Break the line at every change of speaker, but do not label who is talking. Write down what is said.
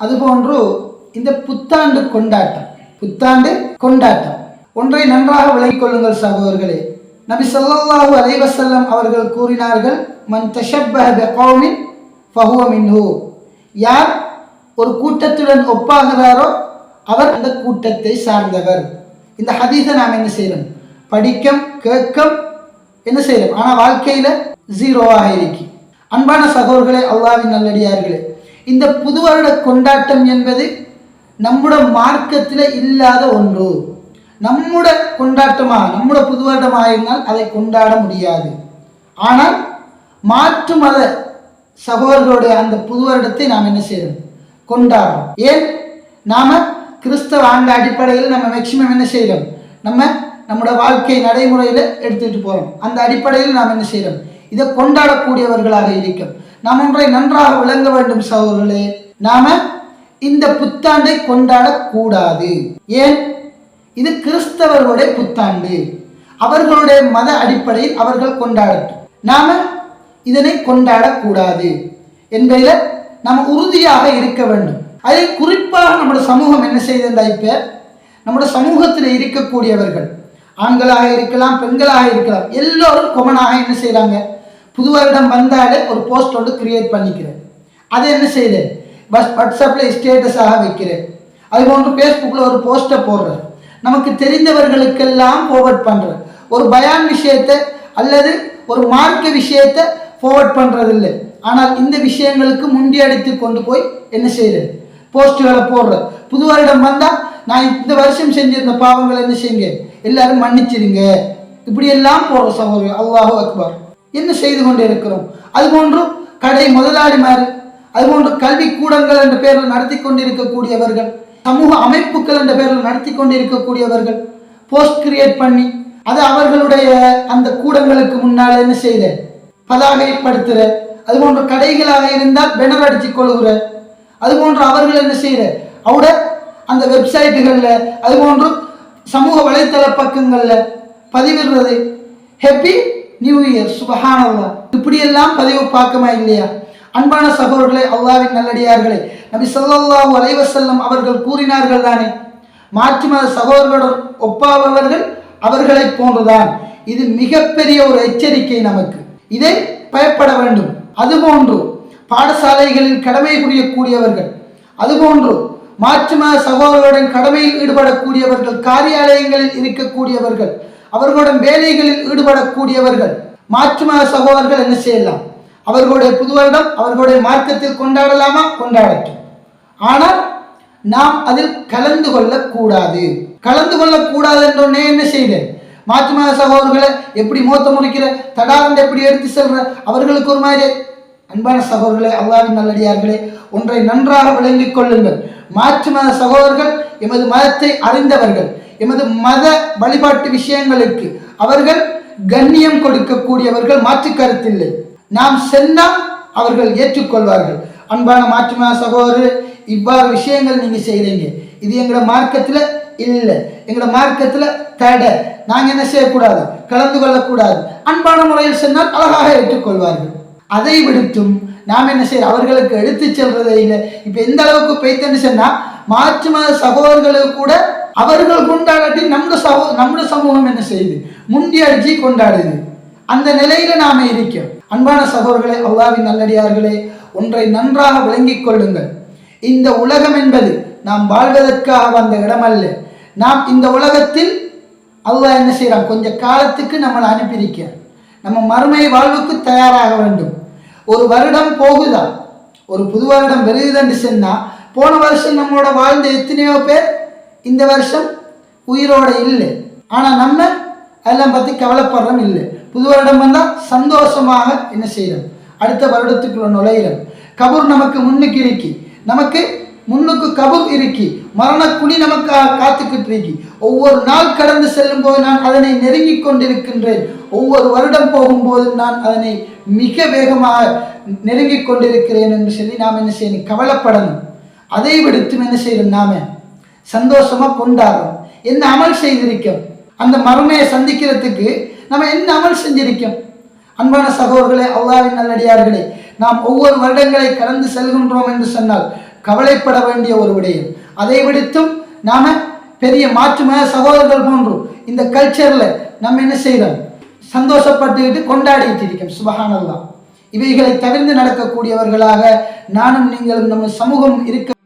அதுபோன்று இந்த புத்தாண்டு கொண்டாட்டம். புத்தாண்டு கொண்டாட்டம். ஒன்றை நன்றாக விளங்கிக் கொள்ளுங்கள் சகோதரர்களே. நபி ஸல்லல்லாஹு அலைவசல்லம் அவர்கள் கூறினார்கள் மன் தஷப்பஹ ஃபஹுவ மின்ஹு. யார் ஒரு கூட்டத்துடன் ஒப்பாகிறாரோ அவர் அந்த கூட்டத்தை சார்ந்தவர். இந்த ஹதீஸை நாம் என்ன செய்யணும்? படிக்கம் கேட்கம் என்ன செய்யணும்? ஆனால் வாழ்க்கையில் ஜீரோவாக இருக்கு. அன்பான சகோதரர்களே அல்லாவின் நல்லடியார்களே இந்த புது வருட கொண்டாட்டம் என்பது நம்முடைய மார்க்கத்தில் இல்லாத ஒன்று. நம்முட கொண்டாட்டமாக நம்முட புது வருடமாக இருந்தால் அதை கொண்டாட முடியாது. ஆனால் மாற்று மத சகோதரர்களுடைய அந்த புது வருடத்தை நாம் என்ன செய்யணும்? கொண்டாடுறோம் ஏன்? நாம கிறிஸ்தவ ஆண்டு அடிப்படையில் நம்ம மேக்சிமம் என்ன செய்கிறோம் நம்ம நம்மளோட வாழ்க்கை நடைமுறையில் எடுத்துட்டு போகிறோம் அந்த அடிப்படையில் நாம் என்ன செய்கிறோம் இதை கொண்டாடக்கூடியவர்களாக இருக்கும் நாம் ஒன்றை நன்றாக விளங்க வேண்டும் சகோதரர்களே. நாம இந்த புத்தாண்டை கொண்டாடக்கூடாது. ஏன்? இது கிறிஸ்தவர்களுடைய புத்தாண்டு. அவர்களுடைய மத அடிப்படையில் அவர்கள் கொண்டாடட்டும். நாம இதனை கொண்டாடக்கூடாது என்பதில் நம்ம உறுதியாக இருக்க வேண்டும். அதில் குறிப்பாக நம்முடைய சமூகம் என்ன செய்தா இப்ப? நம்முடைய சமூகத்தில் இருக்கக்கூடியவர்கள் ஆண்களாக இருக்கலாம் பெண்களாக இருக்கலாம் எல்லோரும் கொமனாக என்ன செய்கிறாங்க புது வருடம் வந்தாலே ஒரு போஸ்ட் ஒன்று கிரியேட் பண்ணிக்கிறேன். அதை என்ன செய்தேன்? பஸ் வாட்ஸ்அப்பில் ஸ்டேட்டஸாக வைக்கிறேன். அது போன்று ஃபேஸ்புக்கில் ஒரு போஸ்ட்டை போடுறேன். நமக்கு தெரிந்தவர்களுக்கெல்லாம் ஃபார்வர்ட் பண்ணுறேன் ஒரு பயான் விஷயத்தை அல்லது ஒரு மார்க்க விஷயத்தை ஃபார்வர்ட் பண்ணுறதில்லை ஆனால் இந்த விஷயங்களுக்கு முண்டி அடித்து கொண்டு போய் என்ன செய்கிறேன் போஸ்ட்டுகளை போடுறது. புது வருடம் வந்தால் நான் இந்த வருஷம் செஞ்சிருந்த பாவங்கள் என்ன செய்யுங்க? எல்லாரும் மன்னிச்சிருங்க இப்படியெல்லாம் போடுற சகோதரர் அல்லாஹு அக்பர். என்ன செய்து கொண்டு இருக்கிறோம்? அதுபோன்று கடை முதலாளிமார் அதுபோன்று கல்வி கூடங்கள் என்ற பெயரில் நடத்தி கொண்டிருக்கக்கூடியவர்கள் சமூக அமைப்புகள் என்ற பெயரில் நடத்தி கொண்டிருக்கக்கூடியவர்கள் போஸ்ட் கிரியேட் பண்ணி அது அவர்களுடைய அந்த கூடங்களுக்கு முன்னால் என்ன செய்த? பதாகைப்படுத்துகிற அதுபோன்ற கடைகளாக இருந்தால் பெனர் அடித்து கொள்கிற அது போன்ற அவர்கள் என்ன செய்கிற அவட அந்த வெப்சைட்டுகளில் அது போன்று சமூக வலைத்தள பக்கங்களில் பதிவிடுறது. ஹெப்பி நியூ இயர் சுபஹானவா இப்படியெல்லாம் பதிவு பார்க்கமா இல்லையா? அன்பான சகோதரர்களே அல்லாவின் நல்லடியார்களே நபி ஸல்லல்லாஹு அலைவசல்லம் அவர்கள் கூறினார்கள் தானே மாற்று மத சகோதரர்களுடன் ஒப்பாபவர்கள் அவர்களைப் போன்றுதான். இது மிகப்பெரிய ஒரு எச்சரிக்கை நமக்கு. இதை பயப்பட வேண்டும். அதுபோன்று பாடசாலைகளில் கடமை புரியக்கூடியவர்கள் அதுபோன்று மாற்று மத சகோதரர்களுடன் கடமையில் ஈடுபடக்கூடியவர்கள் காரியாலயங்களில் இருக்கக்கூடியவர்கள் அவர்களுடன் வேலைகளில் ஈடுபடக்கூடியவர்கள் மாற்று மத சகோதரர்கள் என்ன செய்யலாம்? அவர்களுடைய புது வருடம் அவர்களுடைய மார்க்கத்தில் கொண்டாடலாமா? கொண்டாடட்டும். ஆனால் நாம் அதில் கலந்து கொள்ளக்கூடாது. கலந்து கொள்ளக்கூடாது என்றொன்னே என்ன செய்தேன்? மாற்று சகோதரர்களை எப்படி மூத்த முடிக்கிற தடாரண்டை எப்படி எடுத்து செல்ற அவர்களுக்கு ஒரு மாதிரி அன்பான சகோதரர்களே அல்லாவின் நல்லடியார்களே ஒன்றை நன்றாக விளங்கிக் கொள்ளுங்கள். மாற்று மத சகோதரர்கள் எமது மதத்தை அறிந்தவர்கள் எமது மத வழிபாட்டு விஷயங்களுக்கு அவர்கள் கண்ணியம் கொடுக்கக்கூடியவர்கள் மாற்று கருத்தில்லை. நாம் சென்றால் அவர்கள் ஏற்றுக்கொள்வார்கள். அன்பான மாற்றுமா சகோதரர் இவ்வாறு விஷயங்கள் நீங்கள் செய்கிறீங்க இது எங்களோட மார்க்கத்தில் இல்லை. எங்களோட மார்க்கத்தில் தடை. நாங்கள் என்ன செய்யக்கூடாது? கலந்து கொள்ளக்கூடாது. அன்பான முறையில் சென்றால் அழகாக ஏற்றுக்கொள்வார்கள். அதை விடுத்தும் நாம் என்ன செய்ய அவர்களுக்கு எடுத்து செல்றதே இல்லை. இப்போ எந்த அளவுக்கு பெய்த்தன்னு சொன்னால் மாற்று மத சகோதரர்களுக்கு கூட அவர்கள் கொண்டாடட்டி நம்ம சகோ நம்ம சமூகம் என்ன செய்யுது? முண்டி அடிச்சு கொண்டாடுது. அந்த நிலையில நாம இருக்கோம். அன்பான சகோதரர்களே அல்லாவின் நல்லடியார்களே ஒன்றை நன்றாக விளங்கிக் கொள்ளுங்கள். இந்த உலகம் என்பது நாம் வாழ்வதற்காக வந்த இடமல்ல. நாம் இந்த உலகத்தில் அல்லாஹ் என்ன செய்கிறான் கொஞ்ச காலத்துக்கு நம்மளை அனுப்பியிருக்கிறான். நம்ம மறுமை வாழ்வுக்கு தயாராக வேண்டும். ஒரு வருடம் போகுதா? ஒரு புது வருடம் வருகுதுன்னு சொன்னால் போன வருஷம் நம்மளோட வாழ்ந்த எத்தனையோ பேர் இந்த வருஷம் உயிரோட இல்லை. ஆனால் நம்ம அதெல்லாம் பற்றி கவலைப்படுறோம் இல்லை. புது வருடம் வந்தால் சந்தோஷமாக என்ன செய்கிறோம் அடுத்த வருடத்துக்குள்ள நுழையிறோம் கபூர் நமக்கு முன்னுக்கு இருக்கி. நமக்கு முன்னுக்கு கபூர் இருக்கி. மரணக்குழி நமக்காக காத்துக்கிட்டு இருக்கி. ஒவ்வொரு நாள் கடந்து செல்லும் போது நான் அதனை நெருங்கி கொண்டிருக்கின்றேன். ஒவ்வொரு வருடம் போகும்போது நான் அதனை மிக வேகமாக நெருங்கி கொண்டிருக்கிறேன் என்று சொல்லி நாம் என்ன செய்யணும்? கவலைப்படணும். அதை விடுத்தும் என்ன செய்யணும் நாம? சந்தோஷமா கொண்டாடுறோம் என்ன அமல் செய்திருக்கோம்? அந்த மறுமையை சந்திக்கிறதுக்கு நம்ம என்ன அமல் செஞ்சிருக்கோம்? அன்பான சகோதரர்களே அல்லாவின் நல்லடியார்களே நாம் ஒவ்வொரு வருடங்களை கடந்து செல்கின்றோம் என்று சொன்னால் கவலைப்பட வேண்டிய ஒரு விடயம். அதை விடுத்தும் நாம பெரிய மாற்று சகோதரர்கள் போன்றோம் இந்த கல்ச்சரில் நம்ம என்ன செய்கிறோம் சந்தோஷப்பட்டுக்கிட்டு கொண்டாடிட்டு இருக்கோம். சுபகானல்லாம் இவைகளை தவிர்த்து நடக்கக்கூடியவர்களாக நானும் நீங்களும் நம்ம சமூகம் இருக்க